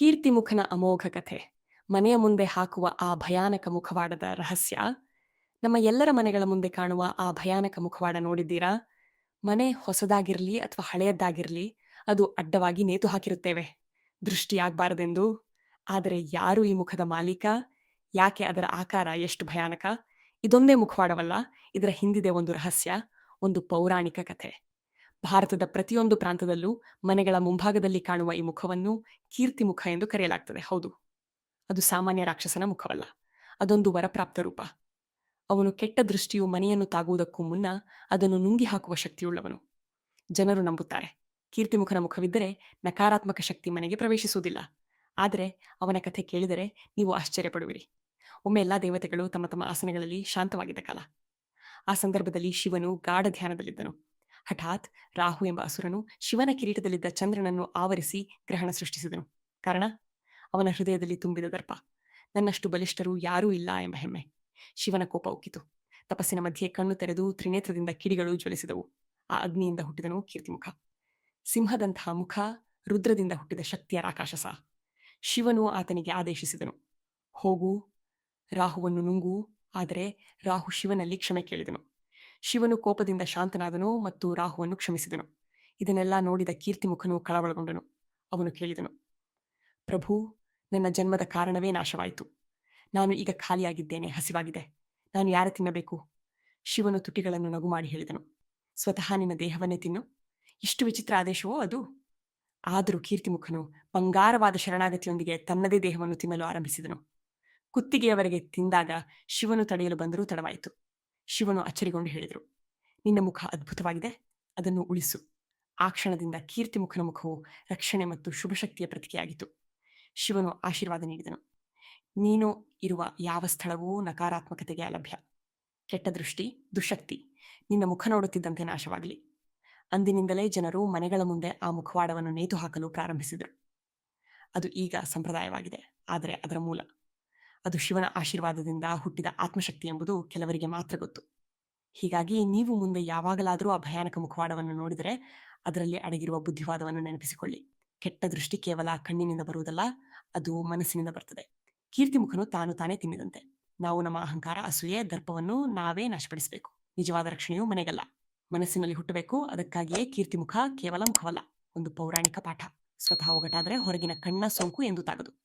ಕೀರ್ತಿಮುಖನ ಅಮೋಘ ಕಥೆ. ಮನೆಯ ಮುಂದೆ ಹಾಕುವ ಆ ಭಯಾನಕ ಮುಖವಾಡದ ರಹಸ್ಯ. ನಮ್ಮ ಎಲ್ಲರ ಮನೆಗಳ ಮುಂದೆ ಕಾಣುವ ಆ ಭಯಾನಕ ಮುಖವಾಡ ನೋಡಿದ್ದೀರಾ? ಮನೆ ಹೊಸದಾಗಿರ್ಲಿ ಅಥವಾ ಹಳೆಯದ್ದಾಗಿರಲಿ, ಅದು ಅಡ್ಡವಾಗಿ ನೇತು ಹಾಕಿರುತ್ತೇವೆ. ದೃಷ್ಟಿಯಾಗಬಾರದೆಂದು. ಆದರೆ ಯಾರು ಈ ಮುಖದ ಮಾಲೀಕ? ಯಾಕೆ ಅದರ ಆಕಾರ ಎಷ್ಟು ಭಯಾನಕ? ಇದೊಂದೇ ಮುಖವಾಡವಲ್ಲ, ಇದರ ಹಿಂದಿದೆ ಒಂದು ರಹಸ್ಯ, ಒಂದು ಪೌರಾಣಿಕ ಕಥೆ. ಭಾರತದ ಪ್ರತಿಯೊಂದು ಪ್ರಾಂತದಲ್ಲೂ ಮನೆಗಳ ಮುಂಭಾಗದಲ್ಲಿ ಕಾಣುವ ಈ ಮುಖವನ್ನು ಕೀರ್ತಿ ಮುಖ ಎಂದು ಕರೆಯಲಾಗ್ತದೆ. ಹೌದು. ಅದು ಸಾಮಾನ್ಯ ರಾಕ್ಷಸನ ಮುಖವಲ್ಲ. ಅದೊಂದು ವರಪ್ರಾಪ್ತ ರೂಪ. ಅವನು ಕೆಟ್ಟ ದೃಷ್ಟಿಯು ಮನೆಯನ್ನು ತಾಗುವುದಕ್ಕೂ ಮುನ್ನ ಅದನ್ನು ನುಂಗಿ ಹಾಕುವ ಶಕ್ತಿಯುಳ್ಳವನು. ಜನರು ನಂಬುತ್ತಾರೆ. ಕೀರ್ತಿಮುಖನ ಮುಖವಿದ್ದರೆ ನಕಾರಾತ್ಮಕ ಶಕ್ತಿ ಮನೆಗೆ ಪ್ರವೇಶಿಸುವುದಿಲ್ಲ. ಆದರೆ ಅವನ ಕಥೆ ಕೇಳಿದರೆ ನೀವು ಆಶ್ಚರ್ಯಪಡುವಿರಿ. ಒಮ್ಮೆ ಎಲ್ಲಾ ದೇವತೆಗಳು ತಮ್ಮ ತಮ್ಮ ಆಸನಗಳಲ್ಲಿ ಶಾಂತವಾಗಿದ್ದ ಕಾಲ. ಆ ಸಂದರ್ಭದಲ್ಲಿ ಶಿವನು ಗಾಢ ಧ್ಯಾನದಲ್ಲಿದ್ದನು. ಹಠಾತ್ ರಾಹು ಎಂಬ ಅಸುರನು ಶಿವನ ಕಿರೀಟದಲ್ಲಿದ್ದ ಚಂದ್ರನನ್ನು ಆವರಿಸಿ ಗ್ರಹಣ ಸೃಷ್ಟಿಸಿದನು. ಕಾರಣ? ಅವನ ಹೃದಯದಲ್ಲಿ ತುಂಬಿದ ದರ್ಪ. ನನ್ನಷ್ಟು ಬಲಿಷ್ಠರು ಯಾರೂ ಇಲ್ಲ ಎಂಬ ಹೆಮ್ಮೆ. ಶಿವನ ಕೋಪ ಉಕ್ಕಿತು. ತಪಸ್ಸಿನ ಮಧ್ಯೆ ಕಣ್ಣು ತೆರೆದು ತ್ರಿನೇತ್ರದಿಂದ ಕಿಡಿಗಳು ಜ್ವಲಿಸಿದವು. ಆ ಅಗ್ನಿಯಿಂದ ಹುಟ್ಟಿದನು ಕೀರ್ತಿಮುಖ. ಸಿಂಹದಂತಹ ಮುಖ ರುದ್ರದಿಂದ ಹುಟ್ಟಿದ ಶಕ್ತಿಯ ರಾಕಾಶಸ ಶಿವನು ಆತನಿಗೆ ಆದೇಶಿಸಿದನು. ಹೋಗು, ರಾಹುವನ್ನು ನುಂಗು, ಆದರೆ ರಾಹು ಶಿವನಲ್ಲಿ ಕ್ಷಮೆ ಕೇಳಿದನು. ಶಿವನು ಕೋಪದಿಂದ ಶಾಂತನಾದನು ಮತ್ತು ರಾಹುವನ್ನು ಕ್ಷಮಿಸಿದನು. ಇದನ್ನೆಲ್ಲ ನೋಡಿದ ಕೀರ್ತಿಮುಖನು ಕಳವಳಗೊಂಡನು. ಅವನು ಕೇಳಿದನು, ಪ್ರಭು, ನನ್ನ ಜನ್ಮದ ಕಾರಣವೇ ನಾಶವಾಯಿತು. ನಾನು ಈಗ ಖಾಲಿಯಾಗಿದ್ದೇನೆ, ಹಸಿವಾಗಿದೆ. ನಾನು ಯಾರ ತಿನ್ನಬೇಕು? ಶಿವನು ತುಟಿಗಳನ್ನು ನಗು ಮಾಡಿ ಹೇಳಿದನು, ಸ್ವತಃ ನಿನ್ನ ದೇಹವನ್ನೇ ತಿನ್ನು. ಇಷ್ಟು ವಿಚಿತ್ರ ಆದೇಶವೋ ಅದು? ಆದರೂ ಕೀರ್ತಿಮುಖನು ಬಂಗಾರವಾದ ಶರಣಾಗತಿಯೊಂದಿಗೆ ತನ್ನದೇ ದೇಹವನ್ನು ತಿನ್ನಲು ಆರಂಭಿಸಿದನು. ಕುತ್ತಿಗೆಯವರೆಗೆ ತಿಂದಾಗ ಶಿವನು ತಡೆಯಲು ಬಂದರೂ ತಡವಾಯಿತು. ಶಿವನು ಅಚ್ಚರಿಗೊಂಡು ಹೇಳಿದರು, ನಿನ್ನ ಮುಖ ಅದ್ಭುತವಾಗಿದೆ, ಅದನ್ನು ಉಳಿಸು. ಆ ಕ್ಷಣದಿಂದ ಕೀರ್ತಿಮುಖನ ಮುಖವು ರಕ್ಷಣೆ ಮತ್ತು ಶುಭಶಕ್ತಿಯ ಪ್ರತಿಕೆಯಾಗಿತ್ತು. ಶಿವನು ಆಶೀರ್ವಾದ ನೀಡಿದನು. ನೀನು ಇರುವ ಯಾವ ಸ್ಥಳವೂ ನಕಾರಾತ್ಮಕತೆಗೆ ಅಲಭ್ಯ. ಕೆಟ್ಟ ದೃಷ್ಟಿ, ದುಶಕ್ತಿ, ನಿನ್ನ ಮುಖ ನೋಡುತ್ತಿದ್ದಂತೆ ನಾಶವಾಗಲಿ. ಅಂದಿನಿಂದಲೇ ಜನರು ಮನೆಗಳ ಮುಂದೆ ಆ ಮುಖವಾಡವನ್ನು ನೇತು ಹಾಕಲು ಪ್ರಾರಂಭಿಸಿದರು. ಅದು ಈಗ ಸಂಪ್ರದಾಯವಾಗಿದೆ, ಆದರೆ ಅದರ ಮೂಲ. ಅದು ಶಿವನ ಆಶೀರ್ವಾದದಿಂದ ಹುಟ್ಟಿದ ಆತ್ಮಶಕ್ತಿ ಎಂಬುದು ಕೆಲವರಿಗೆ ಮಾತ್ರ ಗೊತ್ತು. ಹೀಗಾಗಿ ನೀವು ಮುಂದೆ ಯಾವಾಗಲಾದರೂ ಆ ಭಯಾನಕ ಮುಖವಾಡವನ್ನು ನೋಡಿದರೆ ಅದರಲ್ಲಿ ಅಡಗಿರುವ ಬುದ್ಧಿವಾದವನ್ನು ನೆನಪಿಸಿಕೊಳ್ಳಿ. ಕೆಟ್ಟ ದೃಷ್ಟಿ ಕೇವಲ ಕಣ್ಣಿನಿಂದ ಬರುವುದಲ್ಲ, ಅದು ಮನಸ್ಸಿನಿಂದ ಬರ್ತದೆ. ಕೀರ್ತಿಮುಖನು ತಾನು ತಾನೇ ತಿನ್ನಿದಂತೆ ನಾವು ನಮ್ಮ ಅಹಂಕಾರ, ಅಸೂಯೆ, ದರ್ಪವನ್ನು ನಾವೇ ನಾಶಪಡಿಸಬೇಕು. ನಿಜವಾದ ರಕ್ಷಣೆಯು ಮನೆಗಲ್ಲ. ಮನಸ್ಸಿನಲ್ಲಿ ಹುಟ್ಟಬೇಕು, ಅದಕ್ಕಾಗಿಯೇ ಕೀರ್ತಿಮುಖ ಕೇವಲ ಮುಖವಲ್ಲ. ಒಂದು ಪೌರಾಣಿಕ ಪಾಠ. ಸ್ವತಃ ಒಗಟಾದರೆ ಹೊರಗಿನ ಕಣ್ಣ ಸೋಂಕು ಎಂದು ತಾಗದು.